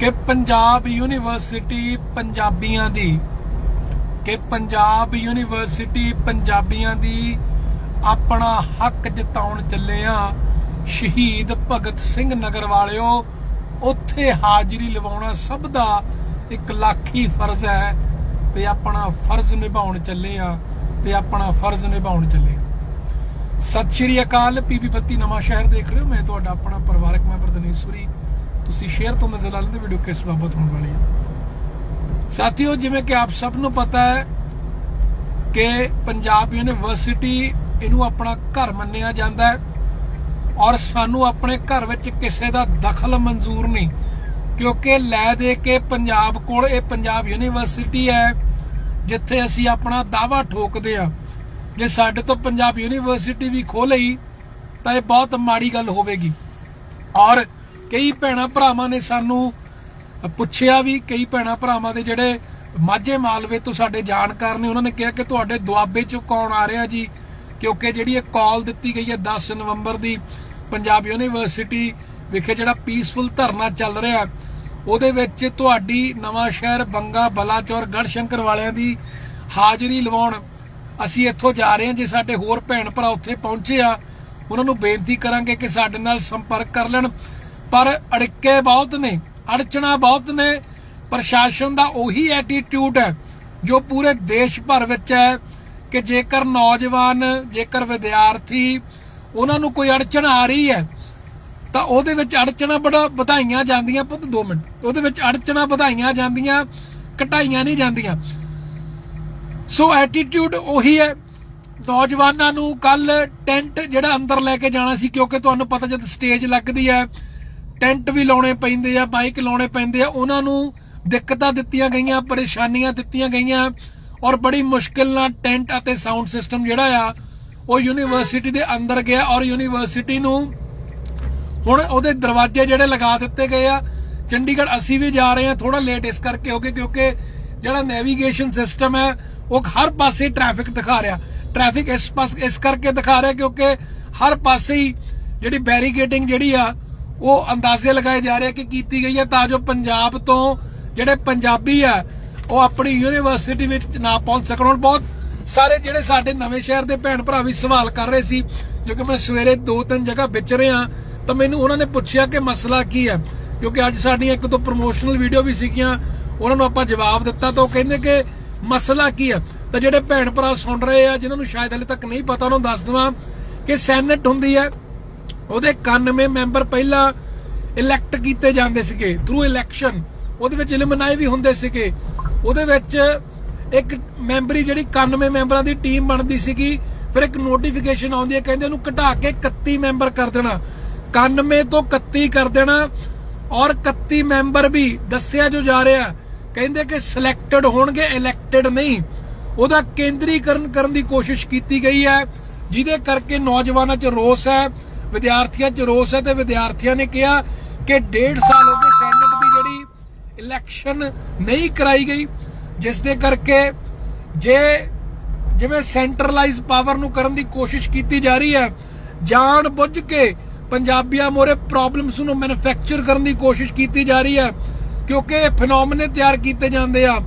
ਕਿ ਪੰਜਾਬ ਯੂਨੀਵਰਸਿਟੀ ਪੰਜਾਬੀਆਂ ਦੀ, ਕਿ ਪੰਜਾਬ ਯੂਨੀਵਰਸਿਟੀ ਪੰਜਾਬੀਆਂ ਦੀ ਆਪਣਾ ਹੱਕ ਜਤਾਉਣ ਚੱਲੇ ਆ ਸ਼ਹੀਦ ਭਗਤ ਸਿੰਘ ਨਗਰ ਵਾਲਿਓ। ਉੱਥੇ ਹਾਜ਼ਰੀ ਲਵਾਉਣਾ ਸਭ ਦਾ ਇੱਕ ਲੱਖੀ ਫਰਜ਼ ਹੈ ਤੇ ਆਪਣਾ ਫਰਜ਼ ਨਿਭਾਉਣ ਚੱਲੇ ਆ ਤੇ ਆਪਣਾ ਫਰਜ਼ ਨਿਭਾਉਣ ਚੱਲੇ ਸਤਿ ਸ਼੍ਰੀ ਅਕਾਲ ਪੀਪੀ ਪੱਤੀ ਨਵਾਂ ਸ਼ਹਿਰ ਦੇਖ ਰਹੇ ਹੋ। ਮੈਂ ਤੁਹਾਡਾ ਆਪਣਾ ਪਰਿਵਾਰਕ ਮੈਂਬਰ ਦਨੇਸ਼ਵਰੀ ਤੁਸੀਂ ਸ਼ੇਅਰ ਤੋਂ ਨਜ਼ਰ ਆਉਂਦੇ ਵੀਡੀਓ ਕਿਸ ਬਾਬਤ ਹੋਣ ਵਾਲੀ ਹੈ? ਸਾਥੀਓ, ਜਿਵੇਂ ਕਿ ਆਪ ਸਭ ਨੂੰ ਪਤਾ ਹੈ ਕਿ ਪੰਜਾਬ ਯੂਨੀਵਰਸਿਟੀ ਇਹਨੂੰ ਆਪਣਾ ਘਰ ਮੰਨਿਆ ਜਾਂਦਾ ਹੈ ਔਰ ਸਾਨੂੰ ਆਪਣੇ ਘਰ ਵਿੱਚ ਕਿਸੇ ਦਾ ਦਖਲ ਮਨਜ਼ੂਰ ਨਹੀਂ, ਕਿਉਂਕਿ ਲੈ ਦੇ ਕੇ ਪੰਜਾਬ ਕੋਲ ਇਹ ਪੰਜਾਬ ਯੂਨੀਵਰਸਿਟੀ ਹੈ, ਜਿੱਥੇ ਅਸੀਂ ਆਪਣਾ ਦਾਵਾ ਠੋਕਦੇ ਆ ਜੇ ਸਾਡੇ ਤੋਂ ਪੰਜਾਬ ਯੂਨੀਵਰਸਿਟੀ ਵੀ ਖੋ ਲਈ ਤਾਂ ਇਹ ਬਹੁਤ ਮਾੜੀ ਗੱਲ ਹੋਵੇਗੀ। ਔਰ ਕਈ ਭੈਣਾ ਭਰਾਵਾਂ ਨੇ ਸਾਨੂੰ ਪੁੱਛਿਆ ਵੀ, ਕਈ ਭੈਣਾ ਭਰਾਵਾਂ ਦੇ ਜਿਹੜੇ ਮਾਝੇ ਮਾਲਵੇ ਤੋਂ ਸਾਡੇ ਜਾਣਕਾਰ ਨੇ, ਉਹਨਾਂ ਨੇ ਕਿਹਾ ਕਿ ਤੁਹਾਡੇ ਦੁਆਬੇ ਚੋਂ ਕੌਣ ਆ ਰਿਹਾ ਜੀ? ਕਿਉਂਕਿ ਜਿਹੜੀ ਇਹ ਕਾਲ ਦਿੱਤੀ ਗਈ ਹੈ 10 ਨਵੰਬਰ ਦੀ, ਪੰਜਾਬ ਯੂਨੀਵਰਸਿਟੀ ਵਿਖੇ ਜਿਹੜਾ ਪੀਸਫੁਲ ਧਰਨਾ ਚੱਲ ਰਿਹਾ, ਉਹਦੇ ਵਿੱਚ ਤੁਹਾਡੀ ਨਵਾਂ ਸ਼ਹਿਰ ਬੰਗਾ, ਬਲਾਚੌਰ ਗੜਸ਼ੰਕਰ ਵਾਲਿਆਂ ਦੀ ਹਾਜ਼ਰੀ ਲਵਾਉਣ। ਅਸੀਂ ਇੱਥੋਂ ਜਾ ਰਹੇ ਹਾਂ, ਜੇ ਸਾਡੇ ਹੋਰ ਭੈਣ ਭਰਾ ਉੱਥੇ ਪਹੁੰਚੇ ਆ, ਉਹਨਾਂ ਨੂੰ ਬੇਨਤੀ ਕਰਾਂਗੇ ਕਿ ਸਾਡੇ ਨਾਲ ਸੰਪਰਕ ਕਰ ਲੈਣ। ਪਰ ਅੜਕੇ ਬਹੁਤ ਨੇ, ਅੜਚਣਾ ਬਹੁਤ ਨੇ। ਪ੍ਰਸ਼ਾਸਨ ਦਾ ਉਹੀ ਐਟੀਟਿਊਡ ਹੈ, ਜੋ ਪੂਰੇ ਦੇਸ਼ ਭਰ ਵਿੱਚ ਹੈ ਕਿ ਜੇਕਰ ਨੌਜਵਾਨ, ਜੇਕਰ ਵਿਦਿਆਰਥੀ ਉਹਨਾਂ ਨੂੰ ਕੋਈ ਅੜਚਣ ਆ ਰਹੀ ਹੈ, ਤਾਂ ਉਹਦੇ ਵਿੱਚ ਅੜਚਣਾ ਬੜਾ ਵਧਾਈਆਂ ਜਾਂਦੀਆਂ। ਪੁੱਤ 2 ਮਿੰਟ, ਉਹਦੇ ਵਿੱਚ ਅੜਚਣਾ ਵਧਾਈਆਂ ਜਾਂਦੀਆਂ, ਘਟਾਈਆਂ ਨਹੀਂ ਜਾਂਦੀਆਂ। ਸੋ ਐਟੀਟਿਊਡ ਉਹੀ ਹੈ, ਨੌਜਵਾਨਾਂ ਨੂੰ ਕੱਲ ਟੈਂਟ ਜਿਹੜਾ ਅੰਦਰ ਲੈ ਕੇ ਜਾਣਾ ਸੀ, ਕਿਉਂਕਿ ਤੁਹਾਨੂੰ ਪਤਾ ਜਦ ਸਟੇਜ ਲੱਗਦੀ ਹੈ ਟੈਂਟ ਵੀ ਲਾਉਣੇ ਪੈਂਦੇ ਆ, ਬਾਈਕ ਲਾਉਣੇ ਪੈਂਦੇ ਆ, ਉਹਨਾਂ ਨੂੰ ਦਿੱਕਤਾਂ ਦਿੱਤੀਆਂ ਗਈਆਂ, ਪਰੇਸ਼ਾਨੀਆਂ ਦਿੱਤੀਆਂ ਗਈਆਂ ਔਰ ਬੜੀ ਮੁਸ਼ਕਿਲ ਨਾਲ ਟੈਂਟ ਅਤੇ ਸਾਊਂਡ ਸਿਸਟਮ ਜਿਹੜਾ ਆ, ਉਹ ਯੂਨੀਵਰਸਿਟੀ ਦੇ ਅੰਦਰ ਗਿਆ ਔਰ ਯੂਨੀਵਰਸਿਟੀ ਨੂੰ ਹੁਣ ਉਹਦੇ ਦਰਵਾਜ਼ੇ ਜਿਹੜੇ ਲਗਾ ਦਿੱਤੇ ਗਏ ਆ। ਚੰਡੀਗੜ੍ਹ ਅਸੀਂ ਵੀ ਜਾ ਰਹੇ ਹਾਂ ਥੋੜਾ ਲੇਟ ਇਸ ਕਰਕੇ ਹੋ ਕੇ ਕਿਉਂਕਿ ਜਿਹੜਾ ਨੈਵੀਗੇਸ਼ਨ ਸਿਸਟਮ ਹੈ, ਉਹ ਹਰ ਪਾਸੇ ਟ੍ਰੈਫਿਕ ਦਿਖਾ ਰਿਹਾ। ਟ੍ਰੈਫਿਕ ਇਸ ਪਾਸ, ਇਸ ਕਰਕੇ ਦਿਖਾ ਰਿਹਾ ਕਿਉਂਕਿ ਹਰ ਪਾਸੇ ਹੀ ਜਿਹੜੀ ਬੈਰੀਕੇਡਿੰਗ ਜਿਹੜੀ ਆ ਉਹ ਅੰਦਾਜ਼ੇ ਲਗਾਏ ਜਾ ਰਹੇ ਕਿ ਕੀਤੀ ਗਈ ਹੈ ਤਾਂ ਜੋ ਪੰਜਾਬ ਤੋਂ ਜਿਹੜੇ ਪੰਜਾਬੀ ਆ, ਉਹ ਆਪਣੀ ਯੂਨੀਵਰਸਿਟੀ ਵਿੱਚ ਨਾ ਪਹੁੰਚ ਸਕਣ। ਹੁਣ ਬਹੁਤ ਸਾਰੇ ਜਿਹੜੇ ਸਾਡੇ ਨਵੇਂ ਸ਼ਹਿਰ ਦੇ ਭੈਣ ਭਰਾ ਵੀ ਸਵਾਲ ਕਰ ਰਹੇ ਸੀ, ਕਿਉਂਕਿ ਮੈਂ ਸਵੇਰੇ ਦੋ ਤਿੰਨ ਜਗ੍ਹਾ ਵਿਚ ਰਿਹਾ, ਤਾਂ ਮੈਨੂੰ ਉਹਨਾਂ ਨੇ ਪੁੱਛਿਆ ਕਿ ਮਸਲਾ ਕੀ ਹੈ ਕਿਉਂਕਿ ਅੱਜ ਸਾਡੀਆਂ ਇੱਕ ਦੋ ਪ੍ਰੋਮੋਸ਼ਨਲ ਵੀਡੀਓ ਵੀ ਸੀਗੀਆਂ, ਉਹਨਾਂ ਨੂੰ ਆਪਾਂ ਜਵਾਬ ਦਿੱਤਾ ਤਾਂ ਉਹ ਕਹਿੰਦੇ ਕਿ ਮਸਲਾ ਕੀ ਹੈ ਤਾਂ ਜਿਹੜੇ ਭੈਣ ਭਰਾ ਸੁਣ ਰਹੇ ਆ, ਜਿਨ੍ਹਾਂ ਨੂੰ ਸ਼ਾਇਦ ਹਲੇ ਤੱਕ ਨਹੀਂ ਪਤਾ, ਉਹਨਾਂ ਨੂੰ ਦੱਸ ਦਵਾਂ ਕਿ ਸੈਨੇਟ ਹੁੰਦੀ ਹੈ ਉਹਦੇ 91 ਮੈਂਬਰ ਪਹਿਲਾਂ ਇਲੈਕਟ ਕੀਤੇ ਜਾਂਦੇ ਸੀਗੇ ਥਰੂ ਇਲੈਕਸ਼ਨ ਉਹਦੇ ਵਿੱਚ ਇਲਮਨਾਈ ਵੀ ਹੁੰਦੇ ਸੀਗੇ। ਉਹਦੇ ਵਿੱਚ ਇੱਕ ਮੈਂਬਰੀ ਜਿਹੜੀ 91 ਮੈਂਬਰਾਂ ਦੀ ਟੀਮ ਬਣਦੀ ਸੀਗੀ, ਫਿਰ ਇੱਕ ਨੋਟੀਫਿਕੇਸ਼ਨ ਆਉਂਦੀ ਹੈ, ਕਹਿੰਦੇ ਉਹਨੂੰ ਘਟਾ ਕੇ 31 ਮੈਂਬਰ ਕਰ ਦੇਣਾ। 91 ਤੋਂ 31 ਕਰ ਦੇਣਾ ਔਰ 31 ਮੈਂਬਰ ਵੀ ਦੱਸਿਆ ਜੋ ਜਾ ਰਿਹਾ, ਕਹਿੰਦੇ ਕਿ ਸਿਲੈਕਟਡ ਹੋਣਗੇ ਇਲੈਕਟਡ ਨਹੀਂ। ਉਹਦਾ ਕੇਂਦਰੀਕਰਨ ਕਰਨ ਦੀ ਕੋਸ਼ਿਸ਼ ਕੀਤੀ ਗਈ ਹੈ, ਜਿਹਦੇ ਕਰਕੇ ਨੌਜਵਾਨਾਂ 'ਚ ਰੋਸ ਹੈ। ਵਿਦਿਆਰਥੀਆਂ 'ਚ ਰੋਸ ਹੈ ਤੇ ਵਿਦਿਆਰਥੀਆਂ ਨੇ ਕਿਹਾ ਕਿ ਡੇਢ ਸਾਲ ਹੋ ਗਏ ਸੈਨੇਟ ਦੀ ਜਿਹੜੀ ਇਲੈਕਸ਼ਨ ਨਹੀਂ ਕਰਾਈ ਗਈ, ਜਿਸ ਦੇ ਕਰਕੇ ਜੇ ਜਿਵੇਂ ਸੈਂਟਰਲਾਈਜ਼ ਪਾਵਰ ਨੂੰ ਕਰਨ ਦੀ ਕੋਸ਼ਿਸ਼ ਕੀਤੀ ਜਾ ਰਹੀ ਹੈ, ਜਾਣ ਬੁੱਝ ਕੇ ਪੰਜਾਬੀਆਂ ਮੋਰੇ ਪ੍ਰੋਬਲਮਸ ਨੂੰ ਮੈਨੂਫੈਕਚਰ ਕਰਨ ਦੀ ਕੋਸ਼ਿਸ਼ ਕੀਤੀ ਜਾ ਰਹੀ ਹੈ, ਕਿਉਂਕਿ ਇਹ ਫੀਨੋਮਨੇ ਤਿਆਰ ਕੀਤੇ ਜਾਂਦੇ ਆ।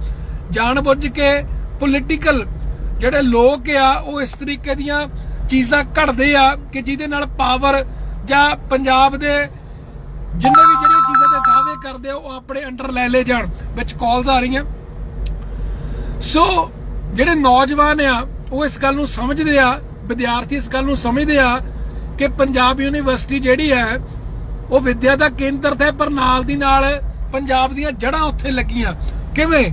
ਜਾਣ ਬੁੱਝ ਕੇ ਪੋਲੀਟੀਕਲ ਜਿਹੜੇ ਲੋਕ ਆ, ਉਹ ਇਸ ਤਰੀਕੇ ਦੀਆਂ ਚੀਜ਼ਾਂ ਘੜਦੇ ਆ ਕਿ ਜਿਹਦੇ ਨਾਲ ਪਾਵਰ ਜਾਂ ਪੰਜਾਬ ਦੇ ਜਿੰਨੇ ਵੀ ਜਿਹੜੀਆਂ ਚੀਜ਼ਾਂ ਦੇ ਦਾਅਵੇ ਕਰਦੇ ਆ, ਉਹ ਆਪਣੇ ਅੰਡਰ ਲੈ ਲੈ ਜਾਣ, ਵਿੱਚ ਕਾਲਸ ਆ ਰਹੀਆਂ। ਸੋ ਜਿਹੜੇ ਨੌਜਵਾਨ ਆ, ਉਹ ਇਸ ਗੱਲ ਨੂੰ ਸਮਝਦੇ ਆ, ਵਿਦਿਆਰਥੀ ਇਸ ਗੱਲ ਨੂੰ ਸਮਝਦੇ ਆ ਕਿ ਪੰਜਾਬ ਯੂਨੀਵਰਸਿਟੀ ਜਿਹੜੀ ਹੈ, ਉਹ ਵਿੱਦਿਆ ਦਾ ਕੇਂਦਰ ਹੈ, ਪਰ ਨਾਲ ਦੀ ਨਾਲ ਪੰਜਾਬ ਦੀਆਂ ਜੜ੍ਹਾਂ ਉੱਥੇ ਲੱਗੀਆਂ। ਕਿਵੇਂ?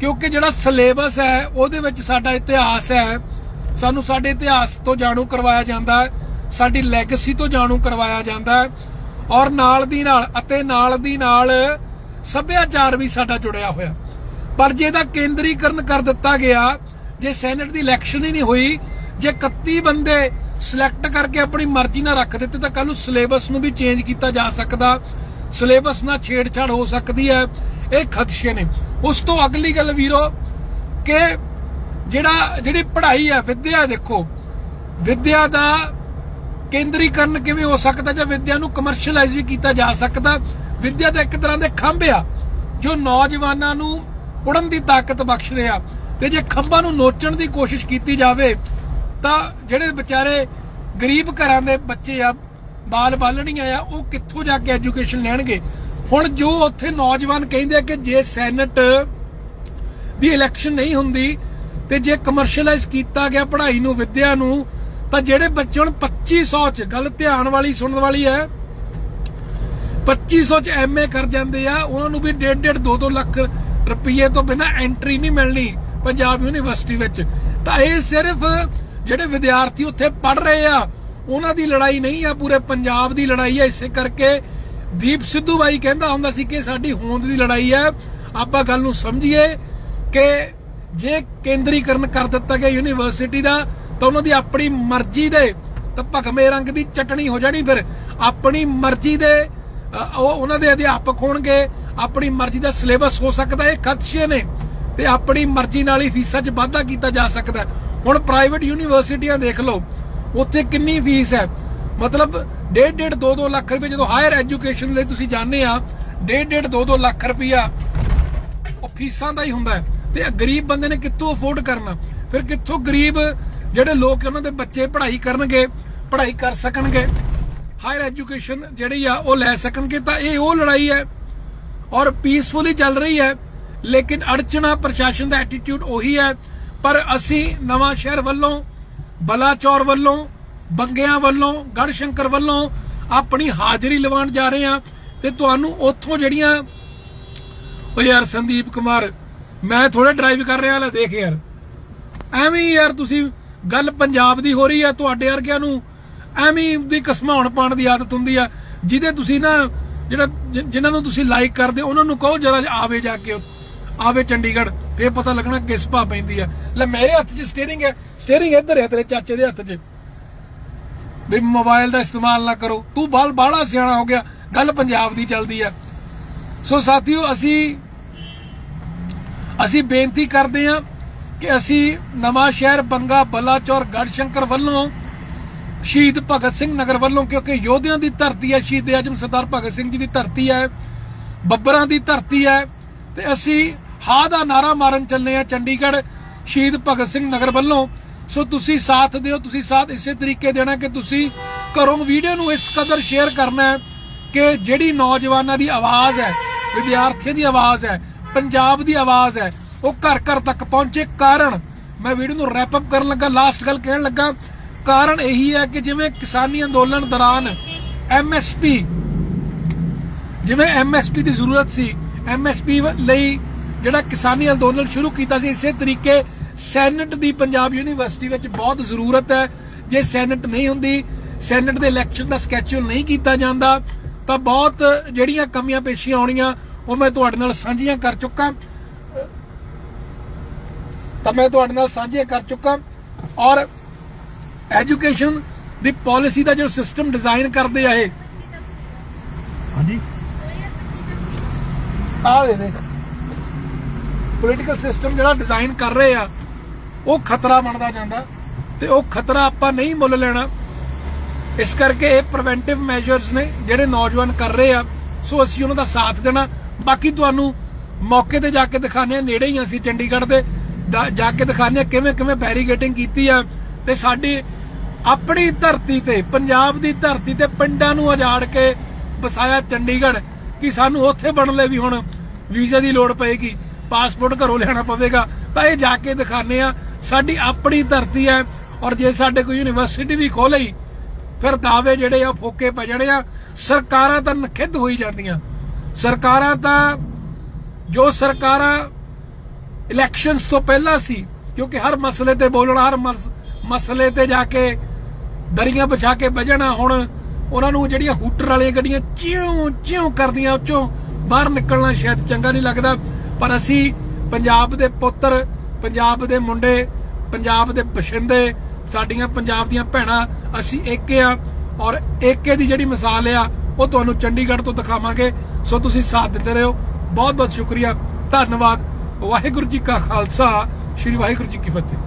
ਕਿਉਂਕਿ ਜਿਹੜਾ ਸਿਲੇਬਸ ਹੈ, ਉਹਦੇ ਵਿੱਚ ਸਾਡਾ ਇਤਿਹਾਸ ਹੈ ਸਾਨੂੰ ਸਾਡੇ ਇਤਿਹਾਸ ਤੋਂ ਜਾਣੂ ਕਰਵਾਇਆ ਜਾਂਦਾ ਹੈ, ਸਾਡੀ ਲੈਗੇਸੀ ਤੋਂ ਜਾਣੂ ਕਰਵਾਇਆ ਜਾਂਦਾ ਹੈ ਔਰ ਨਾਲ ਦੀ ਨਾਲ ਅਤੇ ਨਾਲ ਦੀ ਨਾਲ ਸੱਭਿਆਚਾਰ ਵੀ ਸਾਡਾ ਜੁੜਿਆ ਹੋਇਆ। ਪਰ ਜੇ ਇਹਦਾ ਕੇਂਦਰੀਕਰਨ ਕਰ ਦਿੱਤਾ ਗਿਆ, ਜੇ ਸੈਨੇਟ ਦੀ ਇਲੈਕਸ਼ਨ ਹੀ ਨਹੀਂ ਹੋਈ, ਜੇ 31 ਬੰਦੇ ਸਿਲੈਕਟ ਕਰਕੇ ਆਪਣੀ ਮਰਜ਼ੀ ਨਾਲ ਰੱਖ ਦਿੱਤੇ ਤਾਂ ਕੱਲ ਨੂੰ ਸਿਲੇਬਸ ਨੂੰ ਵੀ ਚੇਂਜ ਕੀਤਾ ਜਾ ਸਕਦਾ। ਸਿਲੇਬਸ ਨਾਲ ਛੇੜਛਾੜ ਹੋ ਸਕਦੀ ਹੈ, ਇਹ ਖਦਸ਼ੇ ਨੇ। ਉਸ ਤੋਂ ਅਗਲੀ ਗੱਲ ਵੀਰੋ, ਕਿ ਜਿਹੜਾ ਜਿਹੜੀ ਪੜ੍ਹਾਈ ਹੈ ਵਿਦਿਆ ਦੇਖੋ, ਵਿਦਿਆ ਦਾ ਕੇਂਦਰੀਕਰਨ ਕਿਵੇਂ ਹੋ ਸਕਦਾ ਜਾਂ ਵਿਦਿਆ ਨੂੰ ਕਮਰਸ਼ੀਅਲਾਈਜ਼ ਵੀ ਕੀਤਾ ਜਾ ਸਕਦਾ, ਵਿਦਿਆ ਦਾ ਇੱਕ ਤਰ੍ਹਾਂ ਦੇ ਖੰਭ ਆ, ਜੋ ਨੌਜਵਾਨਾਂ ਨੂੰ ਉੜਨ ਦੀ ਤਾਕਤ ਬਖਸ਼ਦੇ ਆ ਤੇ ਜੇ ਖੰਭਾਂ ਨੂੰ ਨੋਚਣ ਦੀ ਕੋਸ਼ਿਸ਼ ਕੀਤੀ ਜਾਵੇ, ਤਾਂ ਜਿਹੜੇ ਵਿਚਾਰੇ ਗਰੀਬ ਘਰਾਂ ਦੇ ਬੱਚੇ ਆ, ਬਾਲ ਬਾਲਣੀਆਂ ਆ, ਉਹ ਕਿੱਥੋਂ ਜਾ ਕੇ ਐਜੂਕੇਸ਼ਨ ਲੈਣਗੇ? ਹੁਣ ਜੋ ਉੱਥੇ ਨੌਜਵਾਨ ਕਹਿੰਦੇ ਆ ਕਿ ਜੇ ਸੈਨੇਟ ਦੀ ਇਲੈਕਸ਼ਨ ਨਹੀਂ ਹੁੰਦੀ ਤੇ ਜੇ ਕਮਰਸ਼ੀਅਲਾਈਜ਼ ਕੀਤਾ ਗਿਆ ਪੜ੍ਹਾਈ ਨੂੰ, ਵਿਦਿਆ ਨੂੰ, ਤਾਂ ਜਿਹੜੇ ਬੱਚੇ ਹੁਣ 2500 ਚ, ਗੱਲ ਧਿਆਨ ਵਾਲੀ, ਸੁਣਨ ਵਾਲੀ ਹੈ 2500 ਚ ਐਮਏ ਕਰ ਜਾਂਦੇ ਆ, ਉਹਨਾਂ ਨੂੰ ਵੀ 1.5 2-2 ਲੱਖ ਰੁਪਏ ਤੋਂ ਬਿਨਾ ਐਂਟਰੀ ਨਹੀਂ ਮਿਲਣੀ ਪੰਜਾਬ ਯੂਨੀਵਰਸਿਟੀ ਵਿੱਚ। ਤਾਂ ਇਹ ਸਿਰਫ ਜਿਹੜੇ ਵਿਦਿਆਰਥੀ ਉੱਥੇ ਪੜ ਰਹੇ ਆ, ਉਹਨਾਂ ਦੀ ਲੜਾਈ ਨਹੀਂ ਆ, ਪੂਰੇ ਪੰਜਾਬ ਦੀ ਲੜਾਈ ਆ, ਇਸੇ ਕਰਕੇ ਦੀਪ ਸਿੱਧੂ ਬਾਈ ਕਹਿੰਦਾ ਹੁੰਦਾ ਸੀ ਕਿ ਸਾਡੀ ਹੋਂਦ ਦੀ ਲੜਾਈ ਹੈ। ਆਪਾਂ ਗੱਲ ਨੂੰ ਸਮਝੀਏ ਕਿ ਜੇ ਕੇਂਦਰੀਕਰਨ ਕਰ ਦਿੱਤਾ ਗਿਆ ਯੂਨੀਵਰਸਿਟੀ ਦਾ, ਤਾਂ ਉਹਨਾਂ ਦੀ ਆਪਣੀ ਮਰਜ਼ੀ ਦੇ ਤਾਂ ਭਗਵੇਂ ਰੰਗ ਦੀ ਚਟਣੀ ਹੋ ਜਾਣੀ ਫਿਰ। ਆਪਣੀ ਮਰਜ਼ੀ ਦੇ ਉਹ ਉਹਨਾਂ ਦੇ ਅਧਿਆਪਕ ਹੋਣਗੇ। ਆਪਣੀ ਮਰਜ਼ੀ ਦਾ ਸਿਲੇਬਸ ਹੋ ਸਕਦਾ ਇਹ ਖਦਸ਼ੇ ਨੇ। ਤੇ ਆਪਣੀ ਮਰਜ਼ੀ ਨਾਲ ਹੀ ਫੀਸਾਂ 'ਚ ਵਾਧਾ ਕੀਤਾ ਜਾ ਸਕਦਾ ਹੁਣ ਪ੍ਰਾਈਵੇਟ ਯੂਨੀਵਰਸਿਟੀਆਂ ਦੇਖ ਲਓ, ਉੱਥੇ ਕਿੰਨੀ ਫੀਸ ਹੈ। ਮਤਲਬ 1.5 2-2 ਲੱਖ ਰੁਪਏ ਜਦੋਂ ਹਾਇਰ ਐਜੂਕੇਸ਼ਨ ਲਈ ਤੁਸੀਂ ਜਾਣਦੇ ਆ 1.5 2-2 ਲੱਖ ਰੁਪਇਆ ਉਹ ਫੀਸਾਂ ਦਾ ਹੀ ਹੁੰਦਾ ਹੈ। ਤੇ ਇਹ ਗਰੀਬ ਬੰਦੇ ਨੇ ਕਿੱਥੋਂ ਅਫੋਰਡ ਕਰਨਾ? ਫਿਰ ਕਿੱਥੋਂ ਗਰੀਬ ਜਿਹੜੇ ਲੋਕ ਉਹਨਾਂ ਦੇ ਬੱਚੇ ਪੜ੍ਹਾਈ ਕਰਨਗੇ, ਪੜ੍ਹਾਈ ਕਰ ਸਕਣਗੇ? ਹਾਇਰ ਐਜੂਕੇਸ਼ਨ ਜਿਹੜੀ ਆ, ਉਹ ਲੈ ਸਕਣਗੇ। ਤਾਂ ਇਹ ਉਹ ਲੜਾਈ ਹੈ ਔਰ ਪੀਸਫੁਲੀ ਚੱਲ ਰਹੀ ਹੈ, ਲੇਕਿਨ ਅੜਚਣਾ ਪ੍ਰਸ਼ਾਸਨ ਦਾ ਐਟੀਟਿਊਡ ਉਹੀ ਹੈ। ਪਰ ਅਸੀਂ ਨਵਾਂ ਸ਼ਹਿਰ ਵੱਲੋਂ, ਬਲਾਚੌਰ ਵੱਲੋਂ, ਬੰਗਿਆਂ ਵੱਲੋਂ ਗੜਸ਼ੰਕਰ ਵੱਲੋਂ ਆਪਣੀ ਹਾਜ਼ਰੀ ਲਵਾਉਣ ਜਾ ਰਹੇ ਹਾਂ ਤੇ ਤੁਹਾਨੂੰ ਉੱਥੋਂ ਜਿਹੜੀਆਂ ਓ ਯਾਰ ਸੰਦੀਪ ਕੁਮਾਰ ਮੈਂ ਥੋੜਾ ਡਰਾਈਵ ਕਰ ਰਿਹਾ ਲੈ ਦੇਖ ਯਾਰ। ਐਵੇਂ ਯਾਰ ਤੁਸੀਂ ਗੱਲ ਪੰਜਾਬ ਦੀ ਹੋ ਰਹੀ ਆ, ਤੁਹਾਡੇ ਵਰਗਿਆਂ ਨੂੰ ਐਵੇਂ ਦੀ ਕਸਮਾਉਣ ਪਾਣ ਦੀ ਆਦਤ ਹੁੰਦੀ ਆ। ਜਿਹਦੇ ਤੁਸੀਂ ਨਾ, ਜਿਹੜਾ ਜਿਨ੍ਹਾਂ ਨੂੰ ਤੁਸੀਂ ਲਾਈਕ ਕਰਦੇ, ਉਹਨਾਂ ਨੂੰ ਕਹੋ ਜਰਾ ਆਵੇ ਜਾ ਕੇ ਆਵੇ ਚੰਡੀਗੜ੍ਹ, ਫੇਰ ਪਤਾ ਲੱਗਣਾ ਕਿਸ ਭਾ ਪੈਂਦੀ ਆ। ਲੈ ਮੇਰੇ ਹੱਥ 'ਚ ਸਟੀਅਰਿੰਗ ਹੈ ਸਟੀਅਰਿੰਗ ਇੱਧਰ ਹੈ ਤੇਰੇ ਚਾਚੇ ਦੇ ਹੱਥ 'ਚ। ਵੀ ਮੋਬਾਈਲ ਦਾ ਇਸਤੇਮਾਲ ਨਾ ਕਰੋ। ਤੂੰ ਬਾਲ ਬਾਹਲਾ ਸਿਆਣਾ ਹੋ ਗਿਆ। ਗੱਲ ਪੰਜਾਬ ਦੀ ਚੱਲਦੀ ਆ। ਸੋ ਸਾਥੀਓ, ਅਸੀਂ ਅਸੀਂ ਬੇਨਤੀ ਕਰਦੇ ਹਾਂ ਕਿ ਅਸੀਂ ਨਵਾਂ ਸ਼ਹਿਰ ਬੰਗਾ, ਬਲਾਚੌਰ, ਗੜਸ਼ੰਕਰ ਵੱਲੋਂ ਸ਼ਹੀਦ ਭਗਤ ਸਿੰਘ ਨਗਰ ਵੱਲੋਂ, ਕਿਉਂਕਿ ਯੋਧਿਆਂ ਦੀ ਧਰਤੀ ਹੈ, ਸ਼ਹੀਦ ਆਜਮ ਸਰਦਾਰ ਭਗਤ ਸਿੰਘ ਜੀ ਦੀ ਧਰਤੀ ਹੈ, ਬੱਬਰਾਂ ਦੀ ਧਰਤੀ ਹੈ, ਤੇ ਅਸੀਂ ਹਾ ਦਾ ਨਾਰਾ ਮਾਰਨ ਚੱਲੇ ਆ ਚੰਡੀਗੜ੍ਹ ਸ਼ਹੀਦ ਭਗਤ ਸਿੰਘ ਨਗਰ ਵੱਲੋਂ। ਸੋ ਤੁਸੀਂ ਸਾਥ ਦਿਓ, ਤੁਸੀਂ ਸਾਥ ਇਸੇ ਤਰੀਕੇ ਦੇਣਾ ਕਿ ਤੁਸੀਂ ਘਰੋਂ ਵੀਡੀਓ ਨੂੰ ਇਸ ਕਦਰ ਸ਼ੇਅਰ ਕਰਨਾ ਹੈ ਕਿ ਜਿਹੜੀ ਨੌਜਵਾਨਾਂ ਦੀ ਆਵਾਜ਼ ਹੈ, ਵਿਦਿਆਰਥੀਆਂ ਦੀ ਆਵਾਜ਼ ਹੈ ਪੰਜਾਬ ਦੀ ਆਵਾਜ਼ ਹੈ। ਉਹ ਘਰ ਘਰ ਤੱਕ ਪਹੁੰਚੇ। ਕਾਰਨ, ਮੈਂ ਵੀਡੀਓ ਨੂੰ ਰੈਪ ਅਪ ਕਰਨ ਲੱਗਾ ਲਾਸਟ ਗੱਲ ਕਹਿਣ ਲੱਗਾ। ਕਾਰਨ ਇਹੀ ਹੈ ਕਿ ਜਿਵੇਂ ਕਿਸਾਨੀ ਅੰਦੋਲਨ ਦੌਰਾਨ ਐਮਐਸਪੀ ਜਿਵੇਂ ਐਮਐਸਪੀ ਦੀ ਜ਼ਰੂਰਤ ਸੀ ਐਮਐਸਪੀ ਲਈ ਜਿਹੜਾ ਕਿਸਾਨੀ ਅੰਦੋਲਨ ਸ਼ੁਰੂ ਕੀਤਾ ਸੀ, ਇਸੇ ਤਰੀਕੇ ਸੈਨੇਟ ਦੀ ਪੰਜਾਬ ਯੂਨੀਵਰਸਿਟੀ ਵਿੱਚ ਬਹੁਤ ਜ਼ਰੂਰਤ ਹੈ। ਜੇ ਸੈਨੇਟ ਨਹੀਂ ਹੁੰਦੀ ਸੈਨੇਟ ਦੇ ਇਲੈਕਸ਼ਨ ਦਾ ਸਕੈਚੂਅਲ ਨਹੀਂ ਕੀਤਾ ਜਾਂਦਾ, ਤਾਂ ਬਹੁਤ ਜਿਹੜੀਆਂ ਕਮੀਆਂ ਪੇਸ਼ੀਆਂ ਆਉਣੀਆਂ ਉਹ ਮੈਂ ਤੁਹਾਡੇ ਨਾਲ ਸਾਂਝੀਆਂ ਕਰ ਚੁੱਕਾ। ਤਾਂ ਮੈਂ ਤੁਹਾਡੇ ਨਾਲ ਸਾਂਝੀਆਂ ਕਰ ਚੁੱਕਾ। ਔਰ ਐਜੂਕੇਸ਼ਨ ਦੀ ਪਾਲਿਸੀ ਦਾ ਜੋ ਸਿਸਟਮ ਡਿਜ਼ਾਈਨ ਕਰਦੇ ਆ ਇਹ। ਹਾਂਜੀ। ਆ ਦੇ ਦੇ। ਪੋਲੀਟੀਕਲ ਸਿਸਟਮ ਜਿਹੜਾ ਡਿਜ਼ਾਈਨ ਕਰ ਰਹੇ ਆ ਉਹ ਖਤਰਾ ਬਣਦਾ ਜਾਂਦਾ ਤੇ ਉਹ ਖਤਰਾ ਆਪਾਂ ਨਹੀਂ ਮੁੱਲ ਲੈਣਾ। ਇਸ ਕਰਕੇ ਇਹ ਪ੍ਰੀਵੈਂਟਿਵ ਮੈਜਰਸ ਨੇ ਜਿਹੜੇ ਨੌਜਵਾਨ ਕਰ ਰਹੇ ਆ ਸੋ ਅਸੀਂ ਉਹਨਾਂ ਦਾ ਸਾਥ ਦੇਣਾ। ਬਾਕੀ ਤੁਹਾਨੂੰ ਮੌਕੇ ਤੇ ਜਾ ਕੇ ਦਿਖਾਣੇ ਨੇੜੇ ਹੀ ਅਸੀਂ ਚੰਡੀਗੜ੍ਹ ਦੇ ਜਾ ਕੇ ਦਿਖਾਣੇ ਕਿਵੇਂ ਕਿਵੇਂ ਬੈਰੀਗੇਟਿੰਗ ਕੀਤੀ ਆ ਤੇ ਸਾਡੀ ਆਪਣੀ ਧਰਤੀ ਤੇ, ਪੰਜਾਬ ਦੀ ਧਰਤੀ ਤੇ ਪਿੰਡਾਂ ਨੂੰ ਉਜਾੜ ਕੇ ਵਸਾਇਆ ਚੰਡੀਗੜ੍ਹ ਕਿ ਸਾਨੂੰ ਉੱਥੇ ਬਣਨ ਲਈ ਵੀ ਹੁਣ ਵੀਜ਼ੇ ਦੀ ਲੋੜ ਪਏਗੀ, ਪਾਸਪੋਰਟ ਘਰੋਂ ਲੈਣਾ ਪਵੇਗਾ। ਤਾਂ ਇਹ ਜਾ ਕੇ ਦਿਖਾਣੇ ਆ ਸਾਡੀ ਆਪਣੀ ਧਰਤੀ ਹੈ ਔਰ ਜੇ ਸਾਡੇ ਕੋਈ ਯੂਨੀਵਰਸਿਟੀ ਵੀ ਖੋਲ੍ਹੀ, ਫਿਰ ਦਾਅਵੇ ਜਿਹੜੇ ਆ, ਫੋਕੇ ਪੈ ਜਾਣੇ ਆ, ਸਰਕਾਰਾਂ ਤਾਂ ਨਖਿੱਧ ਹੋਈ ਜਾਂਦੀਆਂ। ਸਰਕਾਰਾਂ ਤਾਂ, ਜੋ ਸਰਕਾਰਾਂ ਇਲੈਕਸ਼ਨਸ ਤੋਂ ਪਹਿਲਾਂ ਸੀ, ਕਿਉਂਕਿ ਹਰ ਮਸਲੇ ਤੇ ਬੋਲਣਾ, ਹਰ ਮਸ- ਮਸਲੇ ਤੇ ਜਾ ਕੇ ਦਰੀਆਂ ਵਿਛਾ ਕੇ ਬਜਣਾ ਹੁਣ ਉਹਨਾਂ ਨੂੰ ਜਿਹੜੀਆਂ ਹੂਟਰ ਵਾਲੀਆਂ ਗੱਡੀਆਂ ਚਿਉ, ਚਿਉਂ ਕਰਦੀਆਂ, ਉੱਚੋਂ ਬਾਹਰ ਨਿਕਲਣਾ ਸ਼ਾਇਦ ਚੰਗਾ ਨਹੀਂ ਲੱਗਦਾ, ਪਰ ਅਸੀਂ ਪੰਜਾਬ ਦੇ ਪੁੱਤਰ, ਪੰਜਾਬ ਦੇ ਮੁੰਡੇ, ਪੰਜਾਬ ਦੇ ਬਸ਼ਿੰਦੇ, ਸਾਡੀਆਂ ਪੰਜਾਬ ਦੀਆਂ ਭੈਣਾਂ, ਅਸੀਂ ਏਕੇ ਆ ਔਰ ਏਕੇ ਦੀ ਜਿਹੜੀ ਮਿਸਾਲ ਆ ਉਹ ਤੁਹਾਨੂੰ ਚੰਡੀਗੜ੍ਹ ਤੋਂ ਦਿਖਾਵਾਂਗੇ। ਸੋ ਤੁਸੀਂ ਸਾਥ ਦਿੰਦੇ ਰਹੋ। ਬਹੁਤ ਬਹੁਤ ਸ਼ੁਕਰੀਆ। ਧੰਨਵਾਦ। ਵਾਹਿਗੁਰੂ ਜੀ ਕਾ ਖਾਲਸਾ। ਸ੍ਰੀ ਵਾਹਿਗੁਰੂ ਜੀ ਕੀ ਫਤਿਹ।